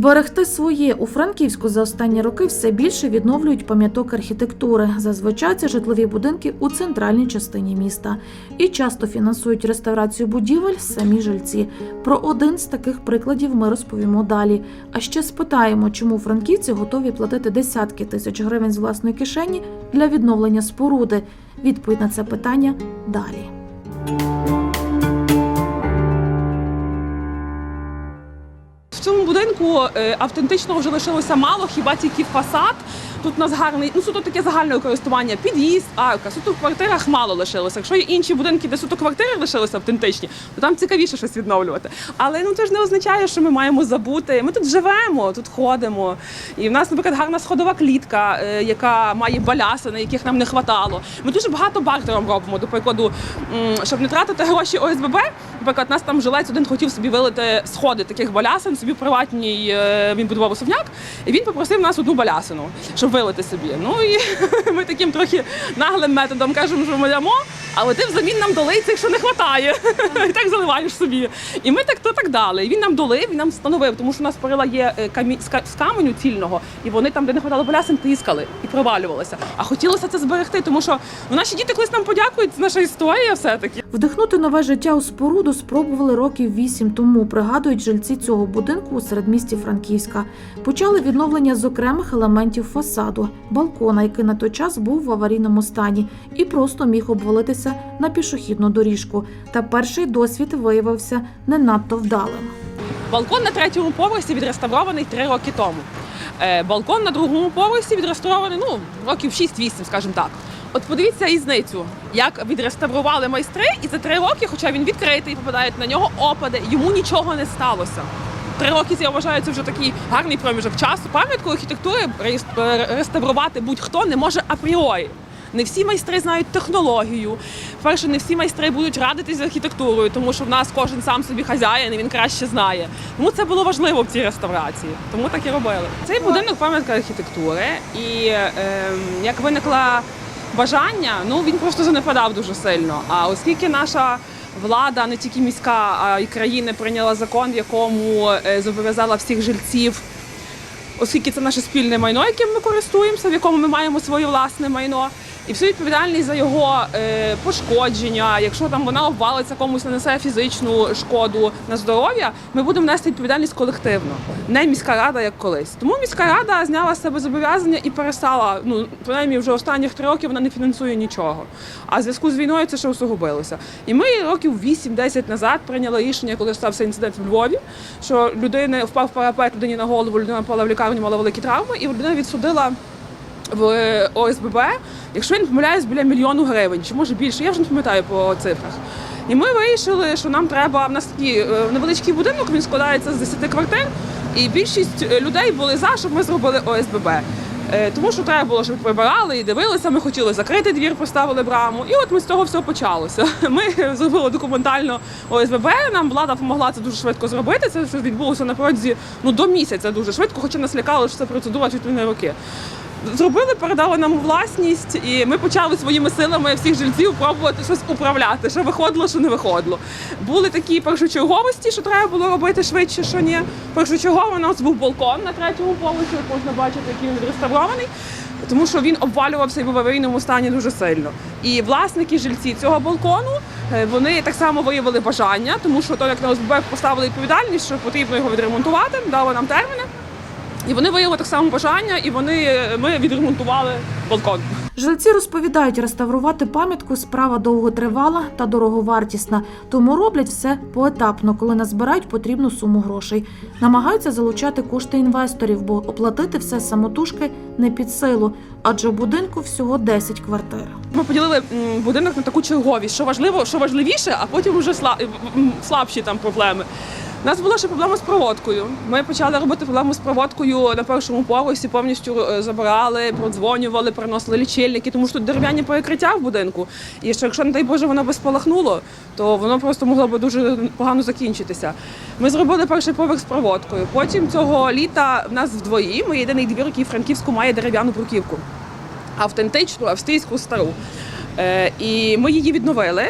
Зберегти своє у Франківську за останні роки все більше відновлюють пам'яток архітектури. Зазвичай це житлові будинки у центральній частині міста. І часто фінансують реставрацію будівель самі жильці. Про один з таких прикладів ми розповімо далі. А ще спитаємо, чому франківці готові платити десятки тисяч гривень з власної кишені для відновлення споруди. Відповідь на це питання далі. Цьому будинку е, автентичного вже лишилося мало, хіба тільки фасад. Тут у нас гарний, ну суто таке загальне користування, під'їзд, арка. Суто в квартирах мало лишилося. Якщо є інші будинки, де суто квартири лишилися автентичні, то там цікавіше щось відновлювати. Але ну це ж не означає, що ми маємо забути. Ми тут живемо, тут ходимо. І в нас, наприклад, гарна сходова клітка, е, яка має балясини, яких нам не хватало. Ми дуже багато бартером робимо. До прикладу, щоб не тратити гроші ОСББ. Наприклад, нас там жилець один хотів собі вилити сходи таких балясин, собі в приватній е, він будував особняк, і він попросив нас одну балясину, щоб вилити собі. Ну і ми таким трохи наглим методом кажемо, що ми дамо, але ти взамін нам долий цих, що не вистачає. І так заливаєш собі. І ми так то так дали. І він нам долив, він нам встановив, тому що у нас перила є е, камі... з каменю цільного, і вони там, де не хватало балясин, тискали і провалювалися. А хотілося це зберегти, тому що ну, наші діти колись нам подякують, це наша історія все-таки. Вдихнути нове життя у споруду спробували років вісім тому. Пригадують жильці цього будинку у середмісті Франківська. Почали відновлення з окремих елементів фасаду, балкона, який на той час був в аварійному стані, і просто міг обвалитися на пішохідну доріжку. Та перший досвід виявився не надто вдалим. Балкон на третьому поверсі відреставрований три роки тому. Е, балкон на другому поверсі відреставрований ну, років 6-8, скажімо так. От подивіться різницю, як відреставрували майстри, і за три роки, хоча він відкритий, попадають на нього опади, йому нічого не сталося. Три роки я вважаю, це вже такий гарний проміжок часу. Пам'ятку архітектури е, реставрувати будь-хто не може апріорі. Не всі майстри знають технологію. Перше, не всі майстри будуть радитись з архітектурою, тому що в нас кожен сам собі хазяїн, і він краще знає. Тому це було важливо в цій реставрації. Тому так і робили. Цей будинок пам'ятка архітектури, і ем, як виникла бажання, ну він просто занепадав дуже сильно. А оскільки наша влада, не тільки міська, а й країни прийняла закон, в якому е, зобов'язала всіх жильців оскільки це наше спільне майно, яким ми користуємося, в якому ми маємо своє власне майно, і всю відповідальність за його е, пошкодження, якщо там вона обвалиться, комусь нанесе фізичну шкоду на здоров'я, ми будемо нести відповідальність колективно, не міська рада як колись. Тому міська рада зняла з себе зобов'язання і перестала. Ну принаймні вже останніх три роки вона не фінансує нічого. А в зв'язку з війною це ще усугубилося. І ми років 8-10 назад прийняли рішення, коли стався інцидент в Львові, що людина впав парапет людині на голову, людина попала в лікарню, мала великі травми, і людина відсудила в ОСББ, якщо я не помиляюсь, біля мільйону гривень, чи може більше, я вже не пам'ятаю по цифрах. І ми вирішили, що нам треба в нас такий е, невеличкий будинок, він складається з 10 квартир, і більшість е, людей були за, щоб ми зробили ОСББ. Е, Тому що треба було, щоб прибирали і дивилися. Ми хотіли закрити двір, поставили браму. І от ми з того все почалося. Ми зробили документально ОСББ. Нам влада допомогла це дуже швидко зробити. Це все відбулося на протязі ну до місяця дуже швидко, хоча нас лякали, що це процедура чуть не роки. Зробили, передали нам власність, і ми почали своїми силами всіх жильців пробувати щось управляти, що виходило, що не виходило. Були такі першочерговості, що треба було робити швидше, що ні. Першочергово у нас був балкон на третьому поверсі, як можна бачити, який він відреставрований. Тому що він обвалювався і в аварійному стані дуже сильно. І власники жильці цього балкону е, вони так само виявили бажання, тому що то як на ОСББ поставили відповідальність, що потрібно його відремонтувати, дали нам терміни. І вони виявили так само бажання, і вони ми відремонтували балкон. Жильці розповідають, реставрувати пам'ятку справа довготривала та дороговартісна, тому роблять все поетапно, коли назбирають потрібну суму грошей. Намагаються залучати кошти інвесторів, бо оплатити все самотужки не під силу, адже в будинку всього 10 квартир. Ми поділили будинок на таку черговість, що важливо, що важливіше, а потім вже сла- слабші там проблеми. У нас була ще проблема з проводкою. Ми почали робити проблему з проводкою на першому поверсі, повністю е, забирали, продзвонювали, приносили лічильники, тому що тут дерев'яні перекриття в будинку. І що якщо, не дай Боже, воно би спалахнуло, то воно просто могло би дуже погано закінчитися. Ми зробили перший поверх з проводкою. Потім цього літа в нас вдвої. Ми єдиний двір, який в Франківську має дерев'яну бруківку автентичну австрійську стару. Е, І ми її відновили.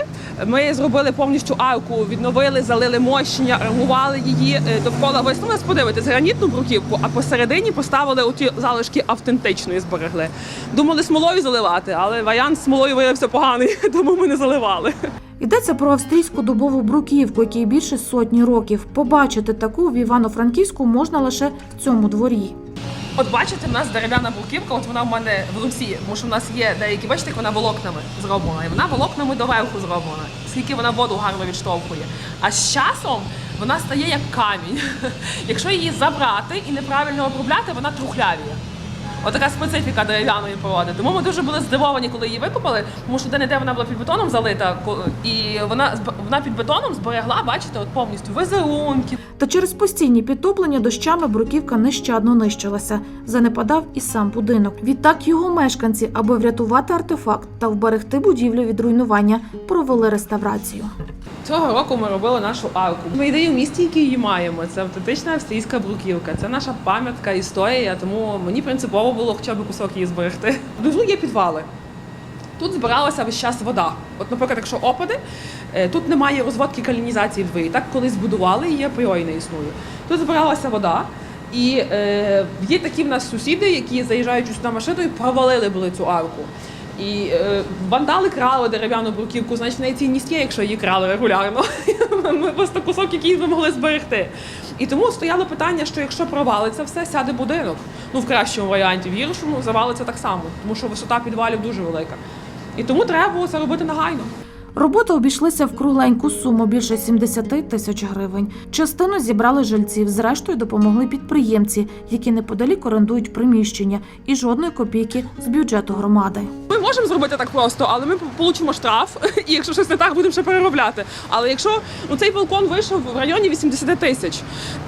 Ми зробили повністю арку, відновили, залили мощення, армували її е, довкола весь. Ну, нас подивитись гранітну бруківку, а посередині поставили оті залишки автентичної зберегли. Думали смолою заливати, але варіант смолою виявився поганий, тому ми не заливали. Йдеться про австрійську дубову бруківку, якій більше сотні років. Побачити таку в Івано-Франківську можна лише в цьому дворі. От бачите, в нас дерев'яна бруківка, от вона в мене в руці, тому що в нас є деякі, бачите, вона волокнами зроблена. І вона волокнами доверху зроблена, скільки вона воду гарно відштовхує. А з часом вона стає як камінь. Якщо її забрати і неправильно обробляти, вона трухлявіє. Отака специфіка дерев'яної породи. Тому ми дуже були здивовані, коли її викопали, тому що де-не-де вона була під бетоном залита, і вона вона під бетоном зберегла, бачите, от повністю візерунки, Та через постійні підтоплення дощами бруківка нещадно нищилася. Занепадав і сам будинок. Відтак його мешканці, аби врятувати артефакт та вберегти будівлю від руйнування, провели реставрацію. Цього року ми робили нашу арку. Ми єдині в місті, які її маємо. Це автентична австрійська бруківка. Це наша пам'ятка, історія. Тому мені принципово було хоча б кусок її зберегти. Внизу є підвали. Тут збиралася весь час вода. От, наприклад, якщо опади, тут немає розводки каналізації в. Так колись будували, і апріорі не існує. Тут збиралася вода. І е, є такі в нас сусіди, які заїжджаючи сюди машиною, провалили були цю арку. І е, вандали крали дерев'яну бруківку, значить в неї цінність є, якщо її крали регулярно. Ми просто кусок, який ми могли зберегти. І тому стояло питання, що якщо провалиться все, сяде будинок. Ну в кращому варіанті, в гіршому завалиться так само, тому що висота підвалів дуже велика. І тому треба було це робити негайно. Роботи обійшлися в кругленьку суму більше 70 тисяч гривень. Частину зібрали жильців, зрештою допомогли підприємці, які неподалік орендують приміщення, і жодної копійки з бюджету громади. Ми можемо зробити так просто, але ми получимо штраф, і якщо щось не так, будемо ще переробляти. Але якщо ну, цей балкон вийшов в районі 80 тисяч,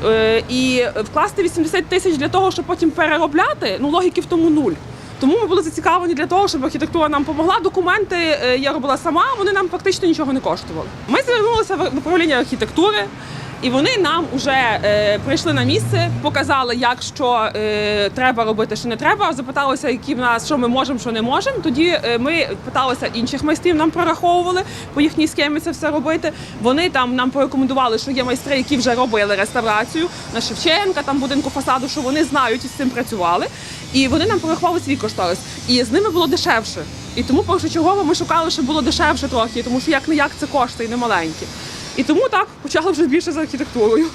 е, і вкласти 80 тисяч для того, щоб потім переробляти, ну логіки в тому нуль. Тому ми були зацікавлені для того, щоб архітектура нам допомогла. Документи е, я робила сама, вони нам фактично нічого не коштували. Ми звернулися в управління архітектури. І вони нам вже е, прийшли на місце, показали, як що е, треба робити, що не треба. Запиталися, які в нас що ми можемо, що не можемо. Тоді е, ми питалися інших майстрів, нам прораховували по їхній схемі це все робити. Вони там нам порекомендували, що є майстри, які вже робили реставрацію на Шевченка, там будинку фасаду, що вони знають і з цим працювали. І вони нам порахували свій кошторис. І з ними було дешевше. І тому першочергово ми шукали, щоб було дешевше трохи, тому що як не як це кошти і не маленькі. І тому так почали вже більше за архітектурою.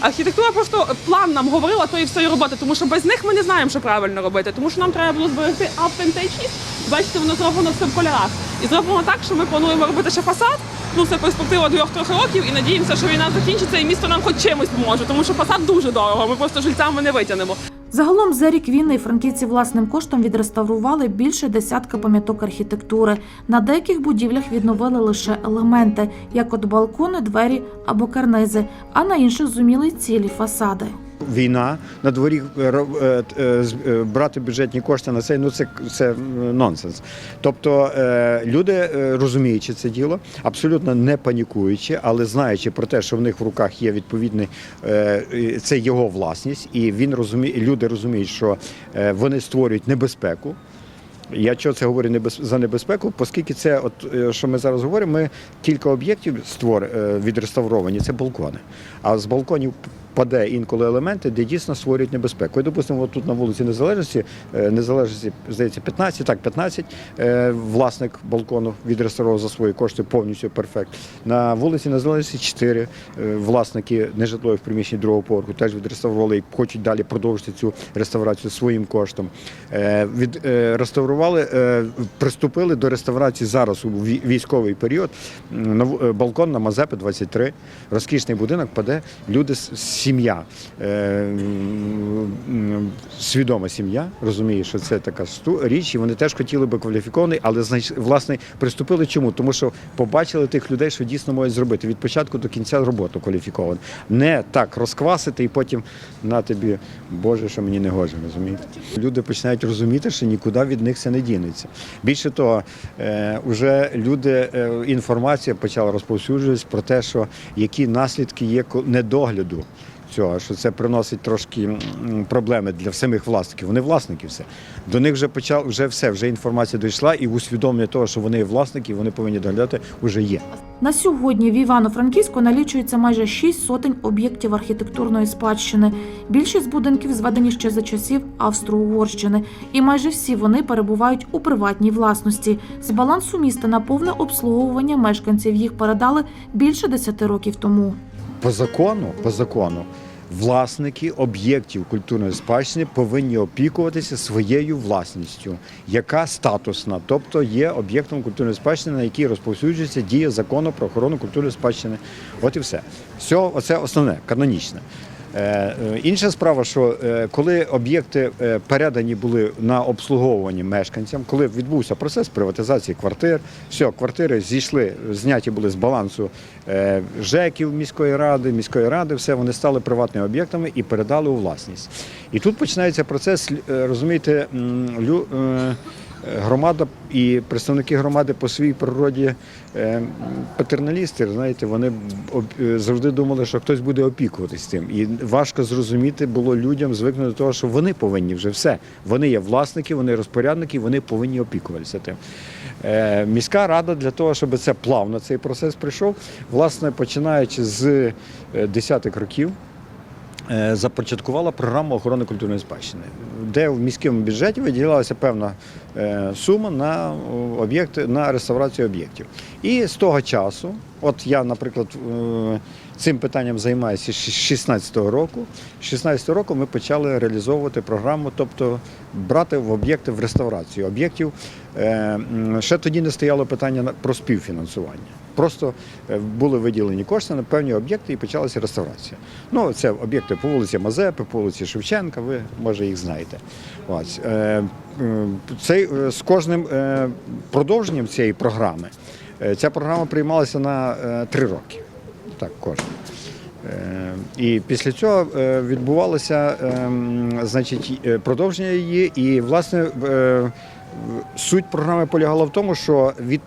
Архітектура просто план нам говорила тої всієї роботи, тому що без них ми не знаємо, що правильно робити, тому що нам треба було зберегти автентичність. Бачите, воно зроблено все в кольорах. І зроблено так, що ми плануємо робити ще фасад. Ну, це перспектива двох-трьох років, і надіємося, що війна закінчиться, і місто нам хоч чимось поможе, тому що фасад дуже дорого. Ми просто жильцями не витягнемо. Загалом за рік війни франківці власним коштом відреставрували більше десятка пам'яток архітектури. На деяких будівлях відновили лише елементи, як от балкони, двері або карнизи, а на інших зуміли цілі фасади. Війна на дворі е, е, е, брати бюджетні кошти на це ну це, це нонсенс. Тобто люди, розуміючи це діло, абсолютно не панікуючи, але знаючи про те, що в них в руках є відповідний це його власність, і він розуміє, люди розуміють, що вони створюють небезпеку. Я чого це говорю за небезпеку, оскільки це, от що ми зараз говоримо, ми кілька об'єктів створ відреставровані, це балкони. А з балконів паде інколи елементи, де дійсно створюють небезпеку. І, допустимо, от тут на вулиці Незалежності, е, Незалежності, здається, 15, так, 15, е, власник балкону відреставрував за свої кошти повністю перфект. На вулиці Незалежності 4 е, власники нежитлових приміщень другого поверху теж відреставрували і хочуть далі продовжити цю реставрацію своїм коштом. Від, реставрували, е, приступили до реставрації зараз у військовий період. Балкон на Мазепи 23, розкішний будинок, паде люди з- сім'я, е, свідома сім'я, розуміє, що це така сту- річ, і вони теж хотіли би кваліфікований, але власне приступили чому? Тому що побачили тих людей, що дійсно можуть зробити від початку до кінця роботу кваліфіковану. Не так розквасити і потім на тобі, Боже, що мені не гоже, розумієте? Люди починають розуміти, що нікуди від них це не дінеться. Більше того, е, вже люди е, інформація почала розповсюджуватись про те, що які наслідки є недогляду цього, що це приносить трошки проблеми для самих власників. Вони власники все. До них вже почав вже все, вже інформація дійшла, і усвідомлення того, що вони власники, вони повинні доглядати, вже є. На сьогодні в Івано-Франківську налічується майже 6 сотень об'єктів архітектурної спадщини. Більшість будинків зведені ще за часів Австро-Угорщини, і майже всі вони перебувають у приватній власності. З балансу міста на повне обслуговування мешканців їх передали більше 10 років тому. По закону, по закону, власники об'єктів культурної спадщини повинні опікуватися своєю власністю, яка статусна, тобто є об'єктом культурної спадщини, на який розповсюджується дія закону про охорону культурної спадщини. От і все. Все, це основне, канонічне. Е, е, Інша справа, що е, коли об'єкти передані були на обслуговування мешканцям, коли відбувся процес приватизації квартир, все, квартири зійшли, зняті були з балансу ЖЕКів міської ради, міської ради, все вони стали приватними об'єктами і передали у власність. І тут починається процес, розумієте, громада і представники громади по своїй природі е, патерналісти, знаєте, вони е, завжди думали, що хтось буде опікуватись тим. І важко зрозуміти було людям звикнути до того, що вони повинні вже все. Вони є власники, вони розпорядники, вони повинні опікуватися тим. Е, Міська рада для того, щоб це плавно цей процес прийшов, власне, починаючи з десятих років. Започаткувала програму охорони культурної спадщини, де в міському бюджеті виділялася певна е, сума на об'єкти на реставрацію об'єктів. І з того часу, от я, наприклад, е, цим питанням займаюся з 2016 року. З 2016 року ми почали реалізовувати програму, тобто брати в об'єкти в реставрацію об'єктів. Е, Ще тоді не стояло питання про співфінансування. Просто е, були виділені кошти на певні об'єкти і почалася реставрація. Ну, це об'єкти по вулиці Мазепи, по вулиці Шевченка, ви може їх знаєте. Ось. Е, Цей, е, з кожним продовженням цієї програми ця програма приймалася на три роки. Так, кожен. І після цього відбувалося значить, продовження її. І, власне, суть програми полягала в тому, що від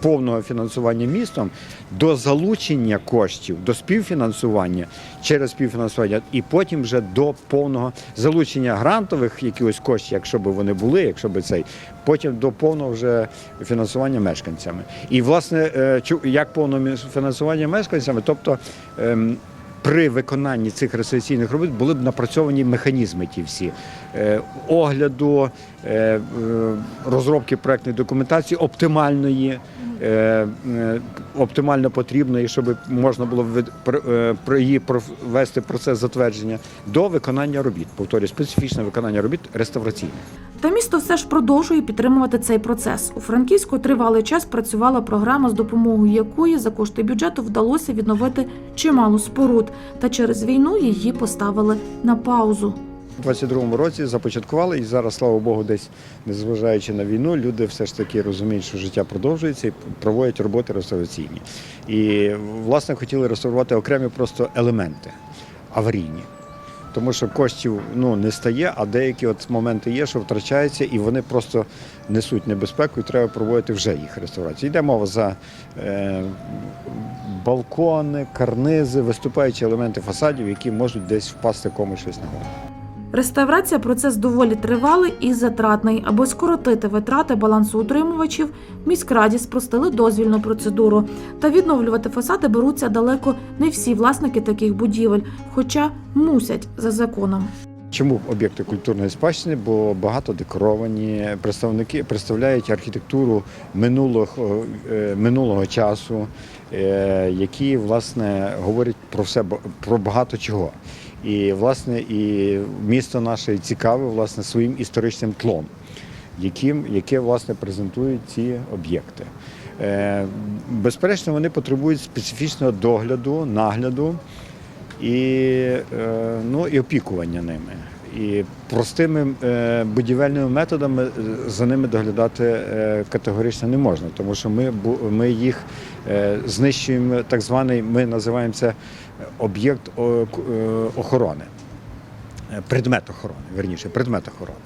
повного фінансування містом до залучення коштів, до співфінансування через співфінансування, і потім вже до повного залучення грантових якихось коштів, якщо б вони були, якщо б цей, потім до повного вже фінансування мешканцями. І власне, е, як повного фінансування мешканцями, тобто. При виконанні цих реставраційних робіт були б напрацьовані механізми ті всі е, огляду, е, е, розробки проектної документації оптимальної, оптимально потрібної, щоб можна було її провести процес затвердження до виконання робіт. Повторюю, специфічне виконання робіт реставраційне. Та місто все ж продовжує підтримувати цей процес. У Франківську тривалий час працювала програма, з допомогою якої за кошти бюджету вдалося відновити чимало споруд. Та через війну її поставили на паузу. У 22-му році започаткували, і зараз, слава Богу, десь незважаючи на війну, люди все ж таки розуміють, що життя продовжується і проводять роботи реставраційні. І власне хотіли реставрувати окремі просто елементи аварійні. Тому що коштів ну, не стає, а деякі от моменти є, що втрачаються, і вони просто несуть небезпеку, і треба проводити вже їх реставрацію. Йде мова за е, балкони, карнизи, виступаючі елементи фасадів, які можуть десь впасти комусь щось на голову. Реставрація процес доволі тривалий і затратний. Аби скоротити витрати балансоутримувачів, в міськраді спростили дозвільну процедуру. Та відновлювати фасади беруться далеко не всі власники таких будівель, хоча мусять за законом. Чому об'єкти культурної спадщини? Бо багато декоровані, представники представляють архітектуру минулого, е, минулого часу, е, які власне говорять про все про багато чого. І власне і місто наше цікаве власне своїм історичним тлом, яким, яке власне презентують ці об'єкти. Е, Безперечно, вони потребують специфічного догляду, нагляду і, е, ну, і опікування ними. І простими е, будівельними методами е, за ними доглядати е, категорично не можна, тому що ми, ми їх знищуємо, так званий, ми називаємо це об'єкт охорони, предмет охорони, верніше, предмет охорони.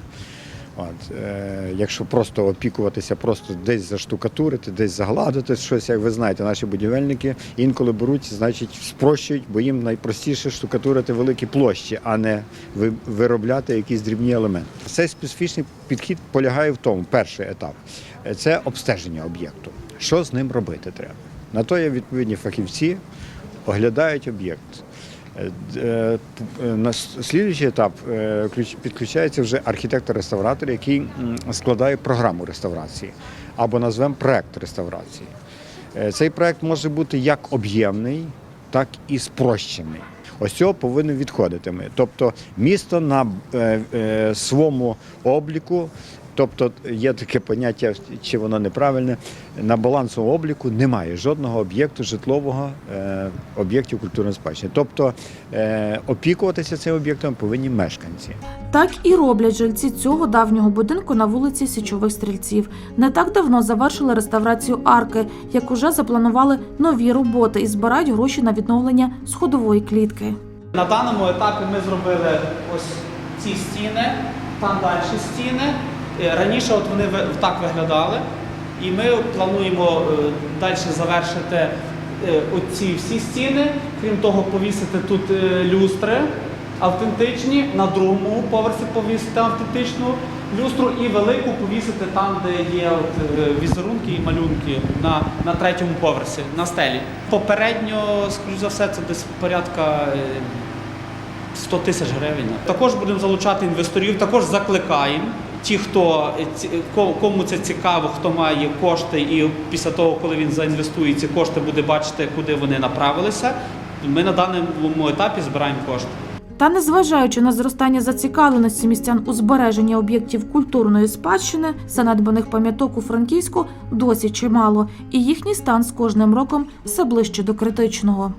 От, е, якщо просто опікуватися, просто десь заштукатурити, десь загладити щось, як ви знаєте, наші будівельники інколи беруть, значить, спрощують, бо їм найпростіше штукатурити великі площі, а не виробляти якісь дрібні елементи. Цей специфічний підхід полягає в тому, перший етап це обстеження об'єкту. Що з ним робити треба? На то є відповідні фахівці, оглядають об'єкт. Е, е, На слідуючий етап е, підключається вже архітектор-реставратор, який складає програму реставрації або назвемо проект реставрації. Цей проект може бути як об'ємний, так і спрощений. Ось цього повинні відходити ми. Тобто місто на своєму обліку, тобто є таке поняття, чи воно неправильне, на балансовому обліку немає жодного об'єкту житлового е, об'єктів культурної спадщини. Тобто е, опікуватися цим об'єктом повинні мешканці. Так і роблять жильці цього давнього будинку на вулиці Січових Стрільців. Не так давно завершили реставрацію арки, як уже запланували нові роботи і збирають гроші на відновлення сходової клітки. На даному етапі ми зробили ось ці стіни, там далі стіни. Е, Раніше от вони так виглядали, і ми плануємо е, далі завершити е, оці всі стіни. Крім того, повісити тут люстри автентичні, на другому поверсі повісити автентичну люстру і велику повісити там, де є от, візерунки і малюнки на, на третьому поверсі, на стелі. Попередньо, скоріш за все, це десь порядка. е, 100 тисяч гривень. Також будемо залучати інвесторів, також закликаємо. Ті, хто кому це цікаво, хто має кошти, і після того, коли він заінвестує ці кошти, буде бачити, куди вони направилися. Ми на даному етапі збираємо кошти. Та незважаючи на зростання зацікавленості містян у збереженні об'єктів культурної спадщини, занедбаних пам'яток у Франківську досі чимало, і їхній стан з кожним роком все ближче до критичного.